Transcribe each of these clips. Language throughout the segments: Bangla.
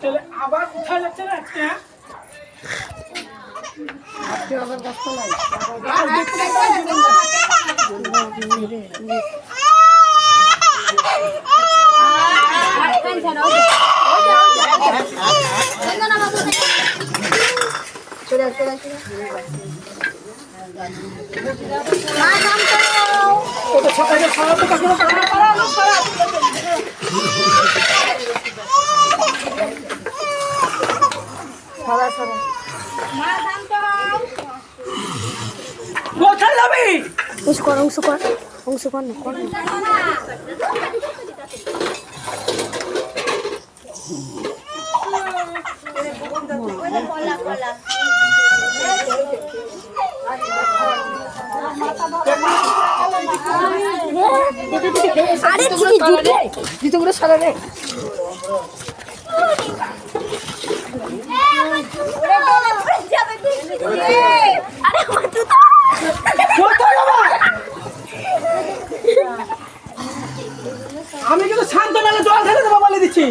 চলে আবার কোথায় যাচ্ছে না আজকে হ্যাঁ? আর দেখতে কর অংশ কর অংশ কর না কর না। আরে ঠিক জুতো? জুতোগুলো যাবা আমি কিন্তু শান্ত নালে জল ঢেলে দেবো বলে দিচ্ছি।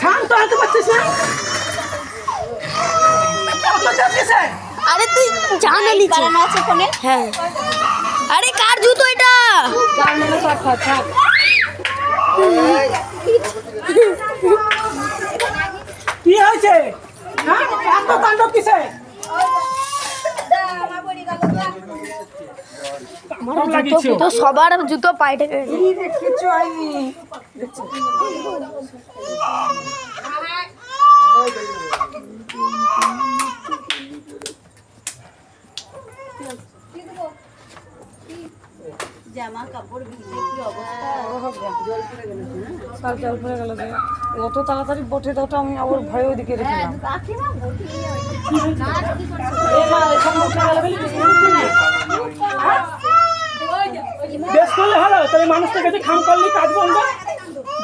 শান্ত হতে পারছিস না? আরে তুই জানা নিচে আছে ফোনে। হ্যাঁ। আরে কার জুতো এটা? কি হয়েছে? হ্যাঁ? এত কাণ্ড কিসে আমার সবার জুতো পায়ে হয়নি জামা কাপড় ভিজে কি অবস্থা? সার জল পড়ে গেল যে। অত তাড়াতাড়ি বটে তো ওটা আমি আবার ভয়ে ওদিকে নেই। বেশ করলে হলো তাহলে কাছে খাম করলি কাজ বন্ধ।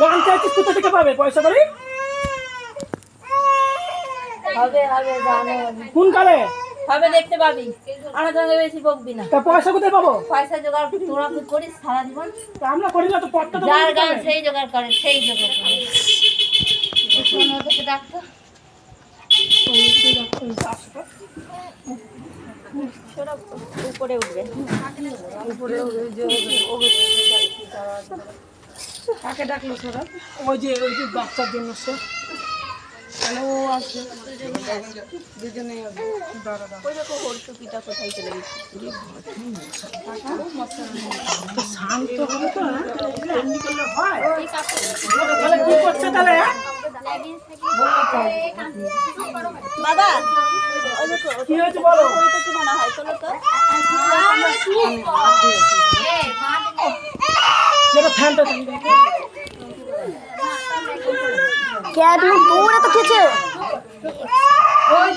গান চাইছিস কোথা থেকে পাবে পয়সা করে? কোন কালে? হবে দেখতে পাবি। আমার সঙ্গে বেশি বকবি না। তা পয়সা কোথায় পাবো? পয়সা জোগাড় তোরা কি করিস সারা জীবন। তা আমরা করি না তো তো যার গান সেই জোগাড় করে সেই জোগাড় করে। ওদেরকে ডাকতো উপরে উঠবে উপরে কাকে ডাকলো সরা ওই যে ওই যে বাচ্চার জন্য সে। বাবা কি হয়েছে বলো কি মনে হয় চলো তো ফ্যানটা তো না কিছু? হ্যাঁ?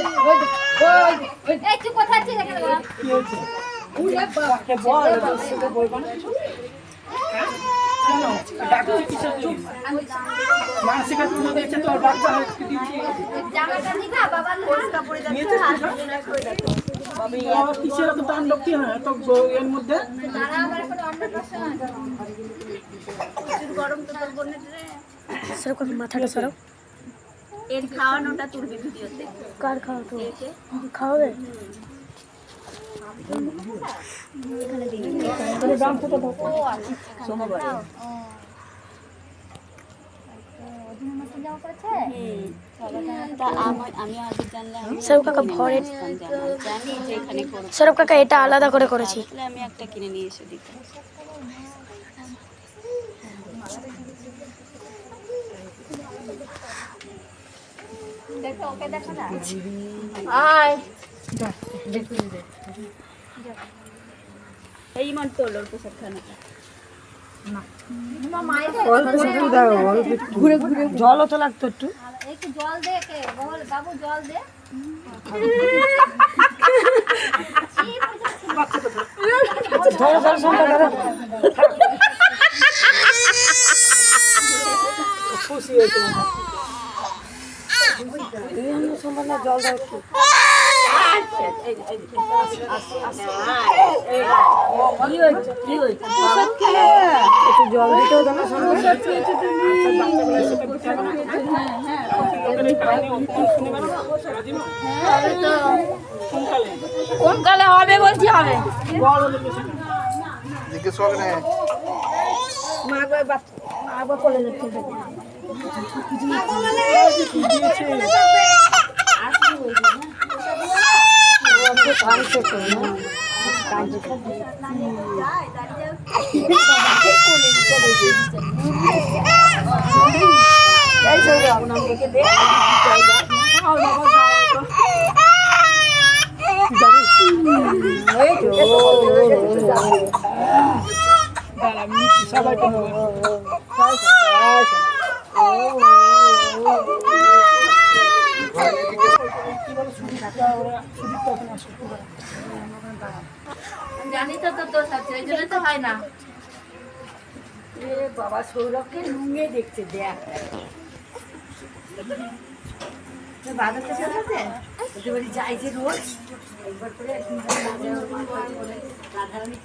কেন? ডাকছে কিসের তো এত তাণ্ডব কি হয় এত এর মধ্যে সেরকম মাথাটা সরাও। এর খাওয়ানোটা তুলবি ভিডিওতে। কার খাওয়া তো খাওয়াবে সরব কাকা ভরে কাকা এটা আলাদা করে করেছি। আমি একটা কিনে নিয়ে এসে দিতাম এই মান তোলো খানাটা একটু জলও তো লাগতো একটু ধরো ধরো সন্ধ্যা ধরো খুশি হয়েছে। জল দাও একটু একটু জল দিতেও দেবে কোন কালে হবে বলছি হবে। জিজ্ঞেস করে নে। মা গো বাচ্চা সবাই তো তোর দোষ আছে এই জন্য তো হয় না। বাবা সৌরভকে লুঙ্গে দেখছে দেখ। বাজারটা সাথে ওদের বাড়ি যাই যে রোজ। একবার করে একদিন করে বাজারে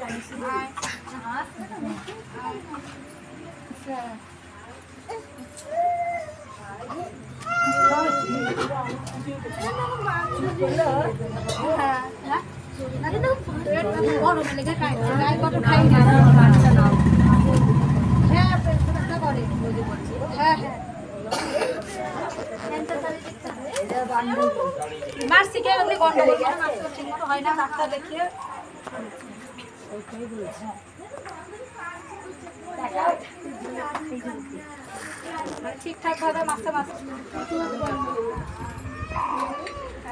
ওর মা করে বলে, রাধারানী চাইনিজ মার শিখে গেলে হয় না ডাক্তার দেখিয়ে ঠিকঠাক ভাবে মাসে মাসে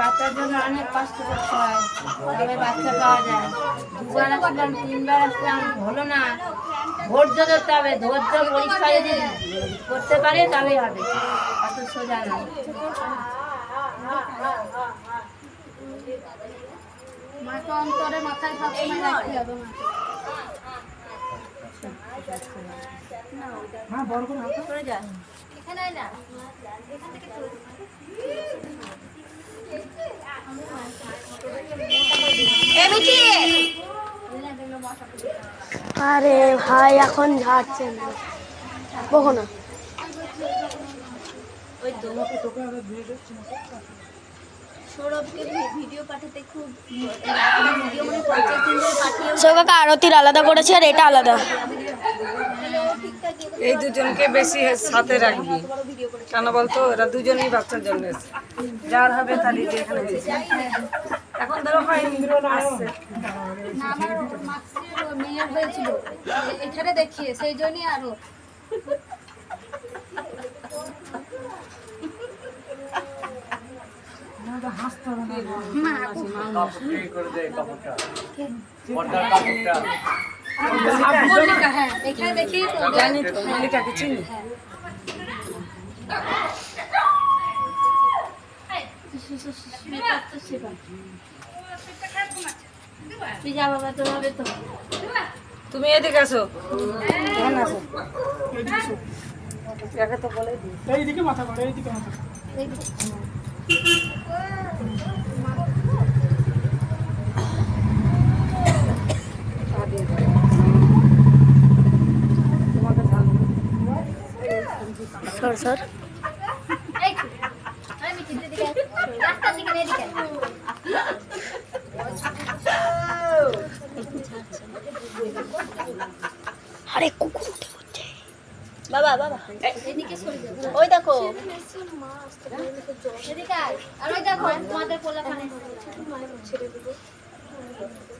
বাচ্চার জন্য অনেক কষ্ট করতে হয়। তবে বাচ্চা পাওয়া যায়। দুবার আসলাম তিনবার আসলাম হলো না। ধৈর্য ধরতে হবে। ধৈর্য পরীক্ষা যদি করতে পারে তবেই হবে। অত সোজা না। মাকে অন্তরে মাথায় সবসময় রাখতে হবে হ্যাঁ বড় করে হাত করে যায় এখানে আয় না আরে ভাই এখন ঝাড়ছে না। বকো না। সৌকাকা আরতির আলাদা করেছে আর এটা আলাদা? এই দুজনকে বেশি সাথে রাখবি কেন বলতো এরা দুজনেই বাচ্চার জন্য। যার হবে তার এখানে এখন ধরো এখানে দেখিয়ে সেই জন্যই আরও তুমি এদিকে আসো। একে তো বলে এইদিকে মাথা করে এইদিকে মাথা করে। তোমাকে জানো সর সর আরে কুকুর উঠে পড়ছে। বাবা বাবা। এদিকে সরে যাও। ওই দেখো। এদিকে আর ওই দেখো তোমাদের পোলাপানে খুবই জানো আমাকে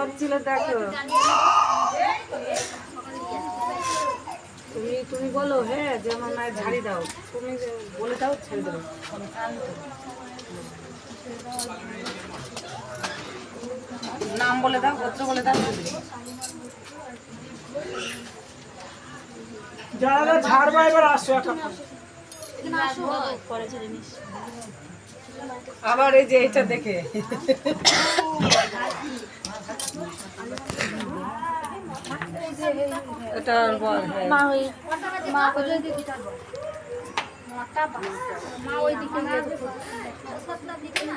এখানে হচ্ছিল দেখো। তুমি তুমি বলো হ্যাঁ যে আমার মায়ের ঝাড়ি দাও। তুমি বলে দাও, ছেড়ে দেবো। নাম বলে দাও, গোত্র বলে দাও যারা ছাড়বা এবার আসো একটা। আবার এই যে এটা দেখে। এটা মা ওই মা মা দিকে না।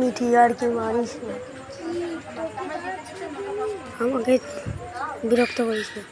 মিঠি আর কি মারিস আমাকে বিরক্ত করিস না।